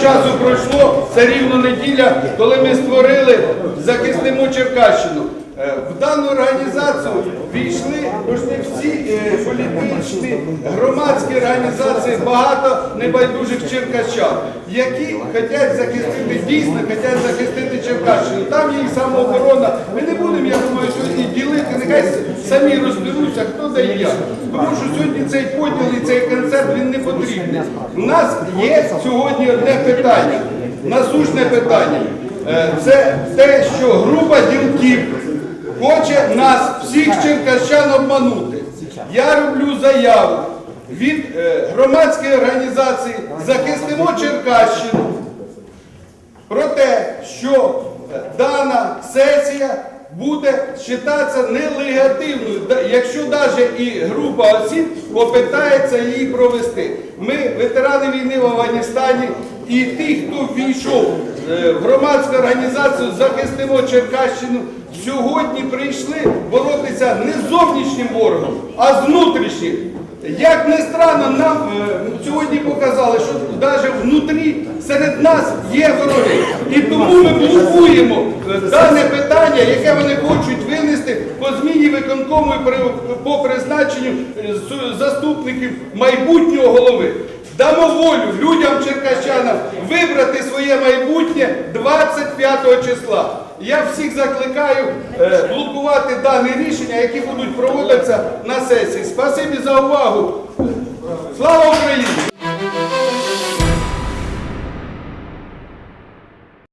часу пройшло, це рівно неділя, коли ми створили захистимо Черкащину. Е, В дану організацію війшли всі е, політичні громадські організації, багато небайдужих черкащан, які хочуть захистити дійсно, хочуть захистити Черкащину. Там є самооборона. Ми не будемо, я думаю, сьогодні ділити, нехай самі розберуться, хто і як. Тому що сьогодні цей поділ і цей він не потрібний. У нас є сьогодні одне питання, насущне питання. Е, Це те, що група ділків хоче нас, всіх черкащан, обманути. Я роблю заяву від е, громадської організації Захистимо Черкащину про те, буде вважатися нелегативною, якщо навіть і група осіб попитається її провести. Ми, ветерани війни в Афганістані, і ті, хто ввійшов е, в громадську організацію Захистимо Черкащину, сьогодні прийшли боротися не з зовнішнім ворогом, а з внутрішнім. Як не странно, нам е, показали, що навіть внутрі серед нас є вороги. І тому ми блокуємо е, дане питання, яке вони хочуть винести по зміні виконкому і по призначенню е, заступників майбутнього голови. Дамо волю людям черкащанам вибрати своє майбутнє 25 числа. Я всіх закликаю е, блокувати дані рішення, які будуть проводитися на сесії. Спасибі за увагу.